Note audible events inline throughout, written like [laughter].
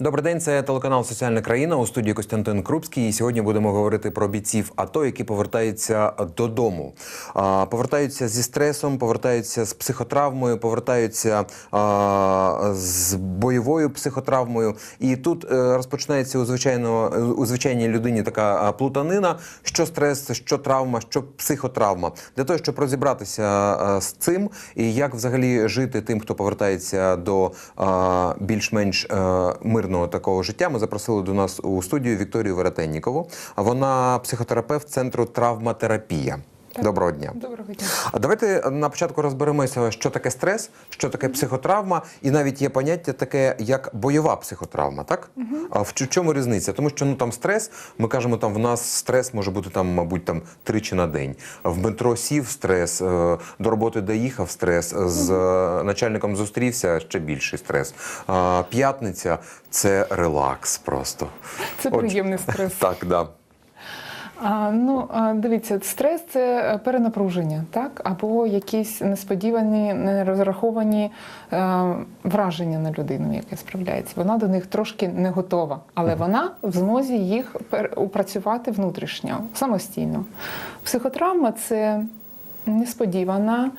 Добрий день, це телеканал Соціальна країна у студії Костянтин Крупський. І сьогодні будемо говорити про бійців АТО, які повертаються додому. Повертаються зі стресом, повертаються з психотравмою, повертаються з бойовою психотравмою. І тут е, розпочинається у звичайно у звичайній людині така плутанина: що стрес, що травма, що психотравма. Для того, щоб розібратися з цим і як взагалі жити тим, хто повертається до більш-менш е, мирного такого життя, ми запросили до нас у студію Вікторію Веретеннікову. Вона психотерапевт центру травматерапія. Доброго дня. Доброго дня. А давайте на початку розберемося, що таке стрес, що таке психотравма, і навіть є поняття таке, як бойова психотравма. Так а в чому різниця? Тому що ну там стрес, ми кажемо, там в нас стрес може бути там, мабуть, там тричі на день. В метро сів стрес, е, до роботи доїхав стрес, з е, начальником зустрівся ще більший стрес. А, П'ятниця це релакс просто. Це приємний стрес. [laughs] Так, да. А, ну, дивіться, стрес це перенапруження, так? Або якісь несподівані, нерозраховані е, враження на людину, яке справляється. Вона до них трошки не готова, але вона в змозі їх опрацювати внутрішньо, самостійно. Психотравма це несподівана.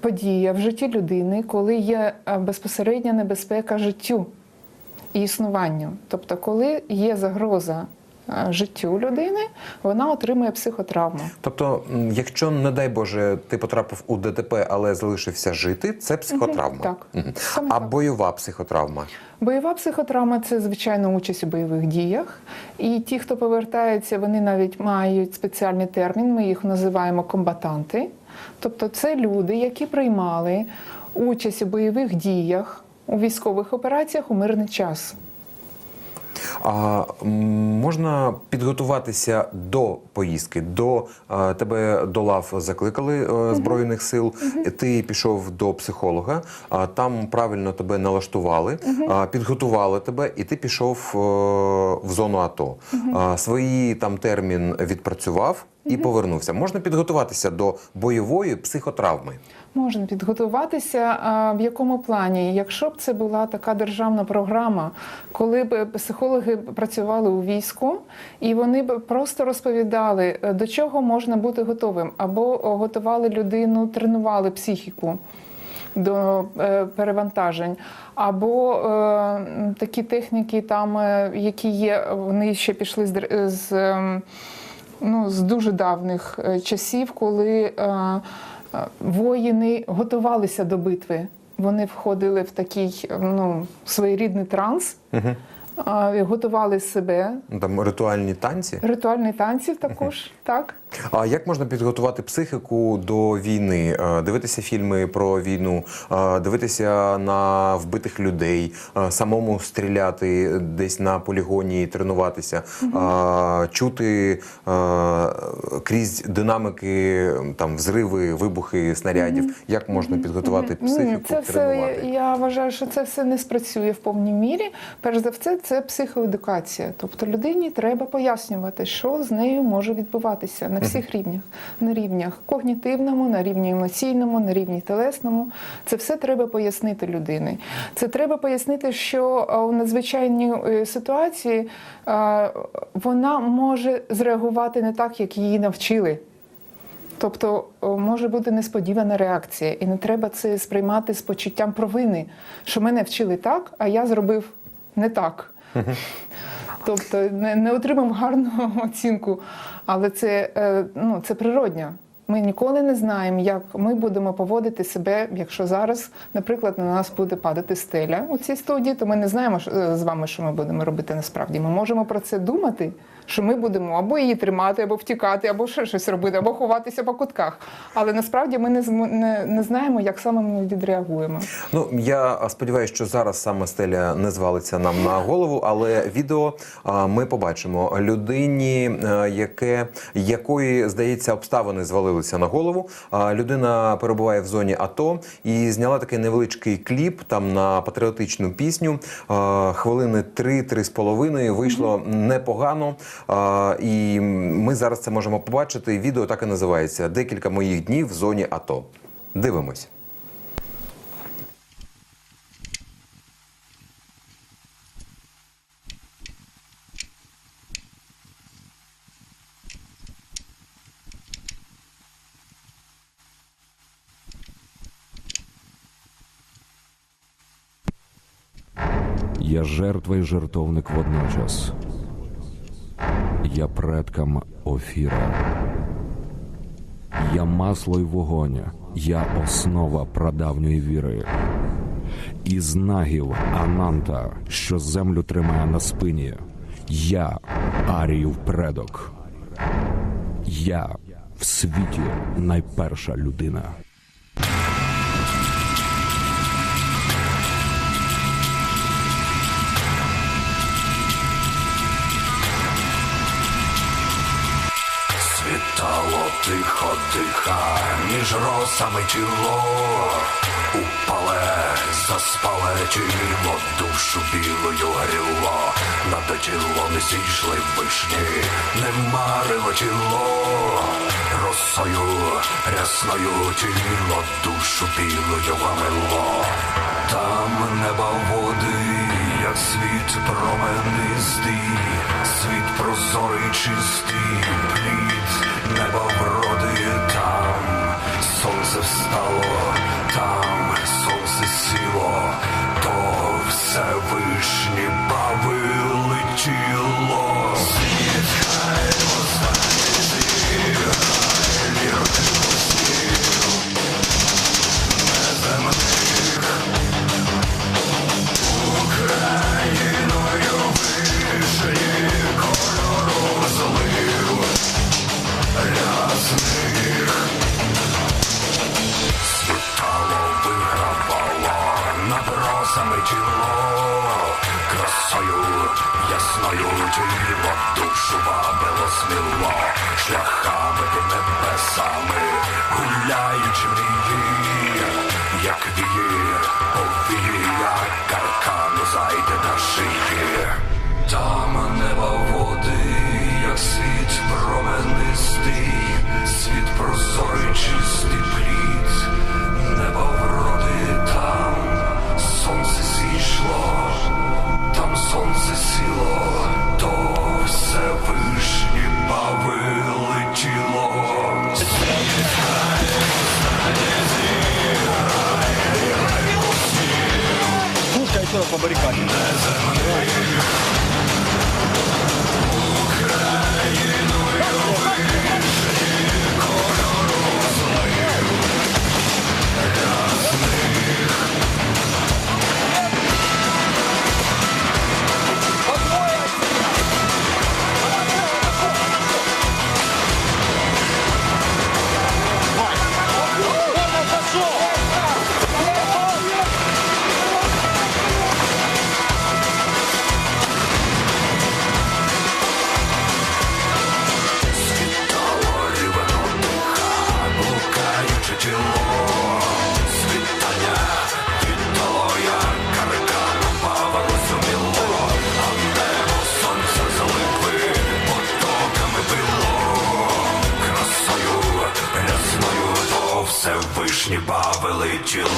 Подія в житті людини, коли є безпосередня небезпека життю і існуванню. Тобто, коли є загроза е, життю людини, вона отримує психотравму. Тобто, якщо, не дай Боже, ти потрапив у ДТП, але залишився жити, це психотравма. так. Саме А так. бойова психотравма. Бойова психотравма це звичайно участь у бойових діях. І ті, хто повертається, вони навіть мають спеціальний термін. Ми їх називаємо комбатанти. Тобто, це люди, які приймали участь у бойових діях у військових операціях у мирний час. А можна підготуватися до поїздки, до тебе до лав закликали е, збройних сил. Ти пішов до психолога, там правильно тебе налаштували, підготували тебе, і ти пішов е, в зону АТО. Свої там термін відпрацював і повернувся. Можна підготуватися до бойової психотравми. Можна підготуватися а, в якому плані? Якщо б це була така державна програма, коли б психологи працювали у війську, і вони б просто розповідали, е, до чого можна бути готовим, або готували людину, тренували психіку. До е, перевантажень, або е, такі техніки, там, е, які є, вони ще пішли з, з, ем, ну, з дуже давніх е, часів, коли е, е, воїни готувалися до битви. Вони входили в такий ну, своєрідний транс, е, готували себе. Ну, Там ритуальні танці. Ритуальні танці також, так. А як можна підготувати психіку до війни? Е, Дивитися фільми про війну, е, дивитися на вбитих людей, е, самому стріляти десь на полігоні, тренуватися, е, чути крізь динамики там взриви, вибухи снарядів. Як можна підготувати психіку, це все тренувати? я вважаю, що це все не спрацює в повній мірі. Перш за все, це психоедукація. Тобто людині треба пояснювати, що з нею може відбуватися на всіх рівнях, на рівнях когнітивному, на рівні емоційному, на рівні телесному. Це все треба пояснити людині. Це треба пояснити, що у надзвичайній е, ситуації вона може зреагувати не так, як її навчили. Тобто може бути несподівана реакція, і не треба це сприймати з почуттям провини, що мене вчили так, а я зробив не так. [laughs] Тобто не, не отримав гарну [laughs] оцінку, але це, е, ну, це природньо. Ми ніколи не знаємо, як ми будемо поводити себе, якщо зараз, наприклад, на нас буде падати стеля у цій студії, то ми не знаємо що- е, з вами, що ми будемо робити насправді. Ми можемо про це думати, що ми будемо або її тримати, або втікати, або ще щось робити, або ховатися по кутках. Але насправді ми не, не, не знаємо, як саме ми відреагуємо. Ну я сподіваюся, що зараз саме стеля не звалиться нам на голову, але відео а, ми побачимо людині, яке якої здається обставини звалилися на голову. А, Людина перебуває в зоні АТО і зняла такий невеличкий кліп там на патріотичну пісню. А, Хвилини три-три з половиною вийшло непогано. І ми зараз це можемо побачити. Відео так і називається Декілька моїх днів в зоні АТО. Дивимось. Я жертва і жертовник водночас. Я предкам Офіра. Я масло й вогонь, я основа прадавньої віри. Із нагів Ананта, що землю тримає на спині. Я Аріїв предок. Я в світі найперша людина. Світало тихо диха, між росами тіло. Упале, заспале тіло, душу білою гріло, над тілом не зійшли вишні, не марило тіло, росою рясною тіло, душу білою гамило, там неба води, як світ променистий, світ прозорий чистий, плід, неба вроди там, сонце встало, там сонце сіло, то все вишні по баррикаде. Вишні бавили тіло.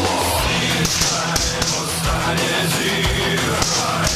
Останнє зіграй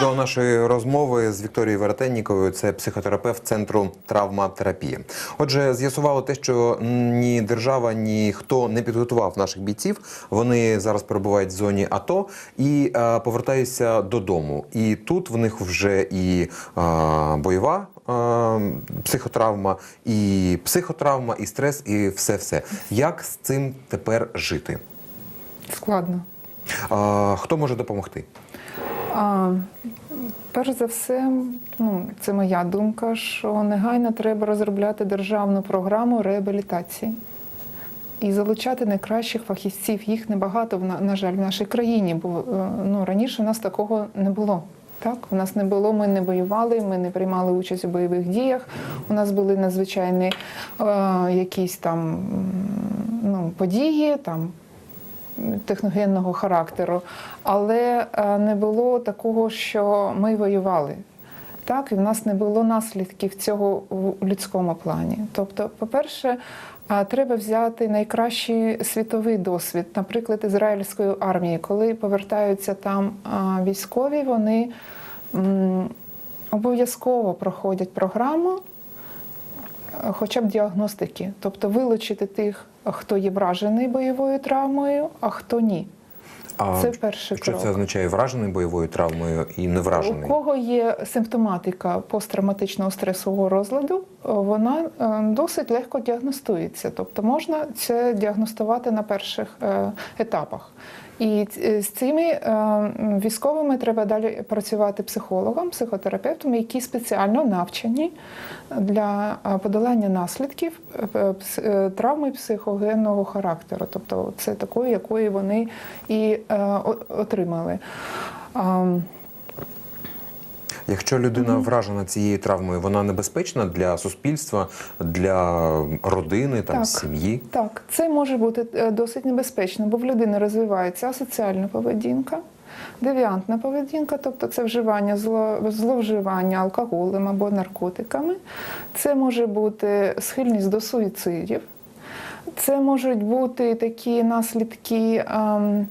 до нашої розмови з Вікторією Веретенніковою. Це психотерапевт центру травматерапії. Отже, з'ясувало те, що ні держава, ні хто не підготував наших бійців. Вони зараз перебувають в зоні АТО і е, повертаються додому. І тут в них вже і е, бойова. е, Психотравма, і психотравма, і стрес, і все все. Як з цим тепер жити? Складно. А, хто може допомогти? А, перш за все, ну, це моя думка, що негайно треба розробляти державну програму реабілітації і залучати найкращих фахівців. Їх небагато, на, жаль, в нашій країні, бо е, ну, раніше у нас такого не було. Так, у нас не було, ми не воювали, ми не приймали участь у бойових діях. У нас були надзвичайні е, якісь там ну, події, там техногенного характеру, але е, не було такого, що ми воювали. Так, і в нас не було наслідків цього в людському плані. Тобто, по-перше, треба взяти найкращий світовий досвід, наприклад, ізраїльської армії, коли повертаються там військові, вони обов'язково проходять програму е, хоча б діагностики, тобто вилучити тих, хто є вражений бойовою травмою, а хто ні. А Це перший що крок. це означає вражений бойовою травмою і не вражений? У кого є симптоматика посттравматичного стресового розладу, вона е, досить легко діагностується. Тобто можна це діагностувати на перших е, етапах. І е, з цими е, військовими треба далі працювати психологом, психотерапевтом, які спеціально навчені для е, подолання наслідків травми психогенного характеру, тобто це такої, якої вони і отримали. Якщо людина вражена цією травмою, вона небезпечна для суспільства, для родини, там Так. сім'ї. Так, це може бути е, досить небезпечно, бо в людини розвивається асоціальна поведінка, девіантна поведінка, тобто це вживання зло, зловживання алкоголем або наркотиками. Це може бути схильність до суїцидів. Це можуть бути такі наслідки ем,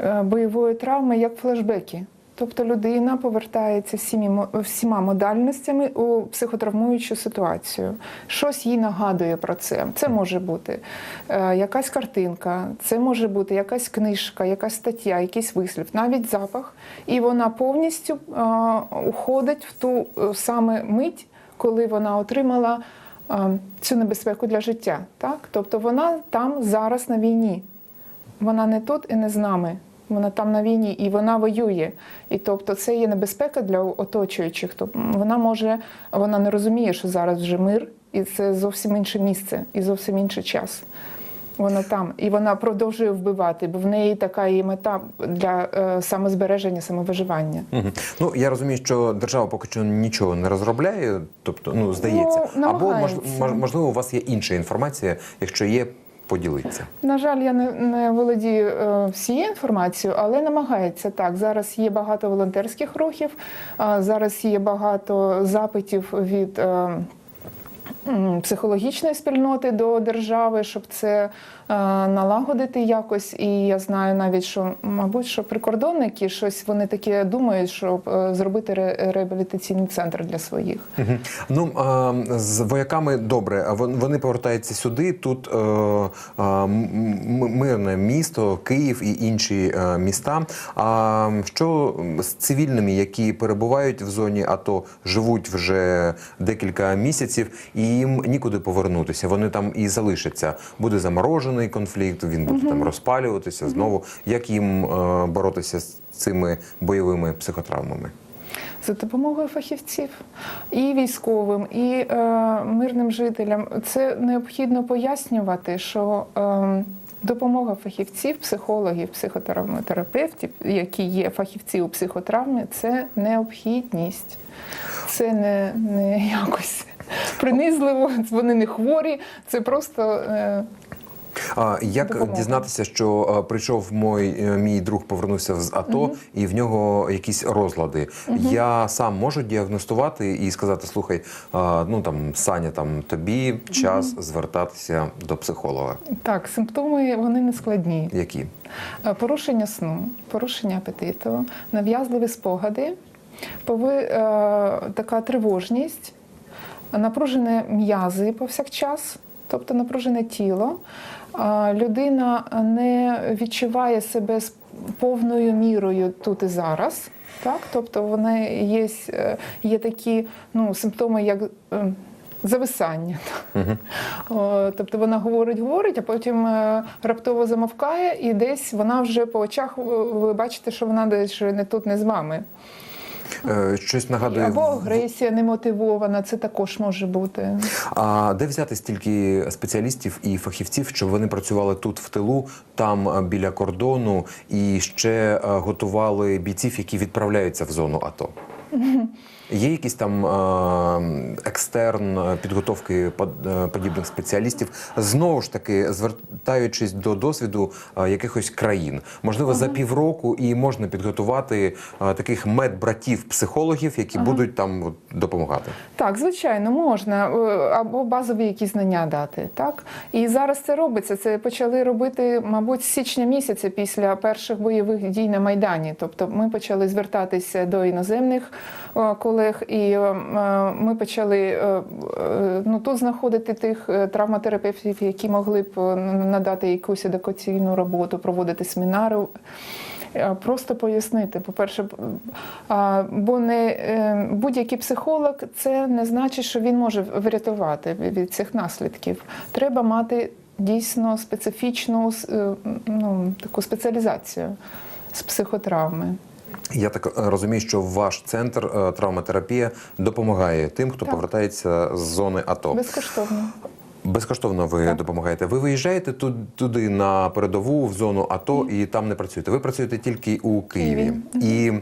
е, бойової травми, як флешбеки. Тобто людина повертається всіма, всіма модальностями у психотравмуючу ситуацію. Щось їй нагадує про це. Це може бути е, якась картинка, це може бути якась книжка, якась стаття, якийсь вислів, навіть запах. І вона повністю е, уходить в ту е, саме мить, коли вона отримала е, цю небезпеку для життя. Так? Тобто вона там зараз на війні. Вона не тут і не з нами. Вона там на війні і вона воює. І тобто це є небезпека для оточуючих. Тобто вона може, вона не розуміє, що зараз вже мир, і це зовсім інше місце і зовсім інший час. Вона там, і вона продовжує вбивати, бо в неї така є мета для е, самозбереження, самовиживання. Мгм. Ну я розумію, що держава поки що нічого не розробляє, тобто, ну здається, Ну, або мож, мож- можливо, у вас є інша інформація, якщо є, поділіться. На жаль, я не, не володію е, всією інформацією, але намагається так. Зараз є багато волонтерських рухів, зараз є багато запитів від. Психологічної спільноти до держави, щоб це е, налагодити якось. І я знаю навіть, що мабуть, що прикордонники щось вони таке думають, щоб е, зробити ре- реабілітаційний центр для своїх. Ну з вояками добре. Вони повертаються сюди. Тут е, мирне місто, Київ і інші міста. А що з цивільними, які перебувають в зоні АТО, живуть вже декілька місяців, і їм нікуди повернутися. Вони там і залишаться. Буде заморожений конфлікт, він буде там розпалюватися знову. Як їм е, боротися з цими бойовими психотравмами? за допомогою фахівців і військовим, і е, мирним жителям. Це необхідно пояснювати, що е, допомога фахівців, психологів, психотерапевтів, які є фахівці у психотравмі, це необхідність. Це не, не якось принизливо, [laughs] вони не хворі, це просто. Е, А як Допомога. дізнатися, що е, прийшов мой е, мій друг, повернувся з АТО, і в нього якісь розлади? Я сам можу діагностувати і сказати: слухай, а, ну там Саня, там тобі час звертатися до психолога. Так, симптоми вони не складні. Які? Порушення сну, порушення апетиту, нав'язливі спогади, пови, е, така тривожність, напружені м'язи повсякчас, тобто напружене тіло. Людина не відчуває себе з повною мірою тут і зараз. Так? Тобто вони є, е, є такі ну, симптоми, як е, зависання. О, Тобто вона говорить, говорить, а потім е, раптово замовкає, і десь вона вже по очах ви бачите, що вона десь не тут, не з вами. Е, Щось нагадує. Або агресія немотивована, це також може бути. А де взяти стільки спеціалістів і фахівців, щоб вони працювали тут в тилу, там е, біля кордону, і ще е, готували бійців, які відправляються в зону АТО? [laughs] Є якісь там е, екстерн е, підготовки под- е, подібних спеціалістів, знову ж таки звертаючись до досвіду якихось країн, можливо, за півроку і можна підготувати таких медбратів-психологів, які будуть там допомагати. Так, звичайно, можна або базові якісь знання дати. Так і зараз це робиться. Це почали робити, мабуть, з січня місяця після перших бойових дій на майдані. Тобто, ми почали звертатися до іноземних колег, і е, е, ми почали е, е, ну тут знаходити тих е, травматерапевтів, які могли б е, надати якусь едукаційну роботу, проводити семінари. Е, Просто пояснити, по-перше, бо не е, будь-який психолог це не значить, що він може врятувати від цих наслідків. Треба мати дійсно специфічну е, ну, таку спеціалізацію з психотравми. Я так е, розумію, що ваш центр е, травматерапія допомагає тим, хто Так. повертається з зони АТО. Безкоштовно. Безкоштовно ви Так. допомагаєте. Ви виїжджаєте туди на передову в зону АТО і там не працюєте. Ви працюєте тільки у Києві. І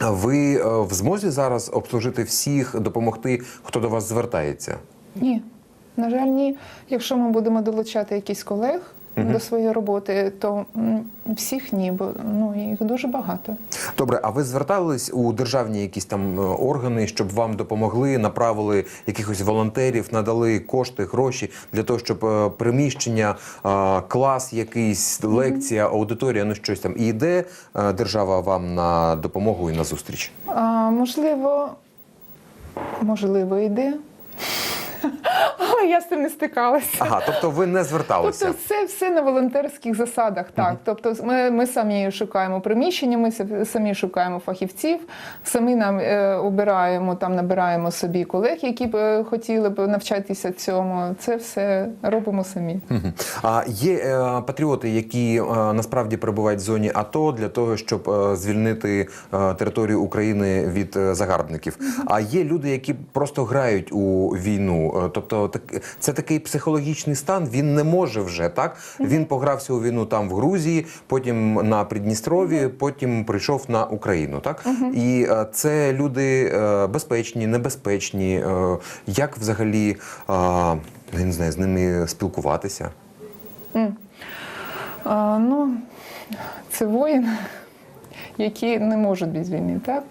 ви е, в змозі зараз обслужити всіх, допомогти, хто до вас звертається. Ні. На жаль, ні. Якщо ми будемо долучати якісь колег до своєї роботи, то всіх ні, бо ну, їх дуже багато. Добре, а ви звертались у державні якісь там е, органи, щоб вам допомогли, направили якихось волонтерів, надали кошти, гроші для того, щоб е, приміщення, клас, якийсь лекція, аудиторія, ну щось там. І йде е, держава вам на допомогу і на зустріч? А, можливо, можливо, йде. [laughs] Але я з цим не стикалася. Ага, тобто ви не зверталися. Тобто це все на волонтерських засадах. Так, тобто ми, ми самі шукаємо приміщення, ми самі шукаємо фахівців, самі нам е, обираємо там, набираємо собі колег, які б е, хотіли б навчатися цьому. Це все робимо самі. Мгм. А є е, патріоти, які е, насправді перебувають в зоні АТО для того, щоб е, звільнити е, територію України від е, загарбників. А є люди, які просто грають у війну. Е, Тобто, так це такий психологічний стан. Він не може вже так. Він погрався у війну там в Грузії, потім на Придністрові, потім прийшов на Україну. Так і е, це люди е, безпечні, небезпечні. Як взагалі я не знаю, з ними спілкуватися? Ну, це воїни, які не можуть без війни. Так?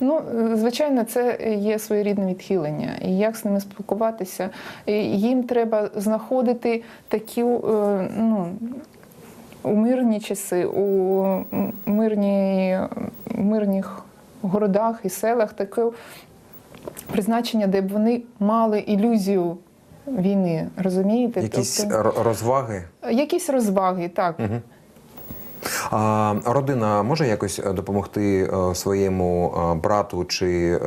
Ну, звичайно, це є своєрідне відхилення. І як з ними спілкуватися? Їм треба знаходити такі е, ну, у мирні часи, у мирні, мирних городах і селах таке призначення, де б вони мали ілюзію війни. Розумієте? Якісь Тобто, розваги? якісь розваги, так. А родина може якось е, допомогти е, своєму е, брату чи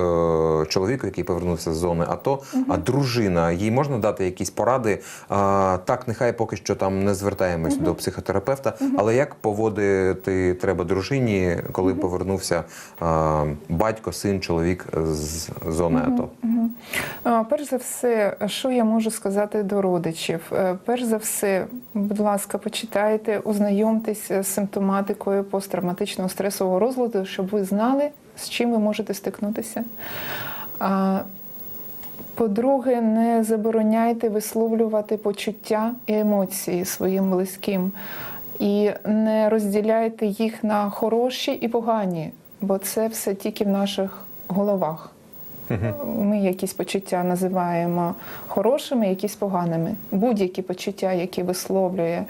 чоловіку, який повернувся з зони АТО, а дружина їй можна дати якісь поради? А, так, нехай поки що там не звертаємось до психотерапевта, але як поводити треба дружині, коли повернувся батько, син, чоловік з зони АТО? А, Перш за все, що я можу сказати до родичів? Перш за все, будь ласка, почитайте, ознайомтесь з симптоматикою посттравматичного стресового розладу, щоб ви знали, з чим ви можете стикнутися. По-друге, не забороняйте висловлювати почуття і емоції своїм близьким. І не розділяйте їх на хороші і погані, бо це все тільки в наших головах. Ми якісь почуття називаємо хорошими, якісь поганими. Будь-які почуття, які висловлює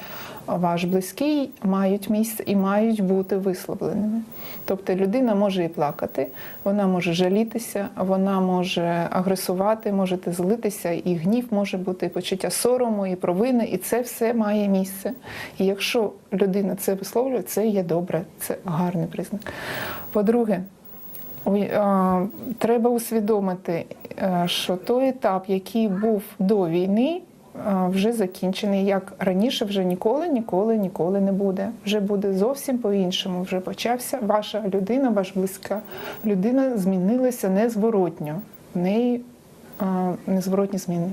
ваш близький, мають місце і мають бути висловленими. Тобто людина може і плакати, вона може жалітися, вона може агресувати, можете злитися, і гнів може бути, і почуття сорому, і провини, і це все має місце. І якщо людина це висловлює, це є добре, це гарний признак. По-друге, треба усвідомити, е, що той етап, який був до війни, вже закінчений. Як раніше, вже ніколи, ніколи, ніколи не буде. Вже буде зовсім по-іншому. Вже почався ваша людина, ваша близька людина змінилася незворотньо. В неї незворотні зміни.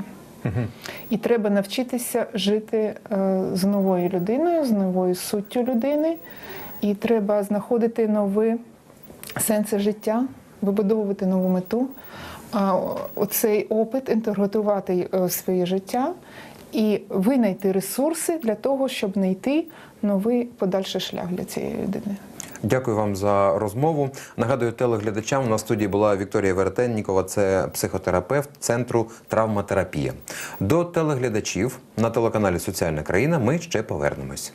І треба навчитися жити е, з новою людиною, з новою суттю людини, і треба знаходити нові сенси життя, вибудовувати нову мету, а, оцей опит інтегрувати е, в своє життя і винайти ресурси для того, щоб знайти новий подальший шлях для цієї людини. Дякую вам за розмову. Нагадую телеглядачам. На студії була Вікторія Веретеннікова, це психотерапевт центру травматерапія. До телеглядачів на телеканалі Соціальна країна ми ще повернемось.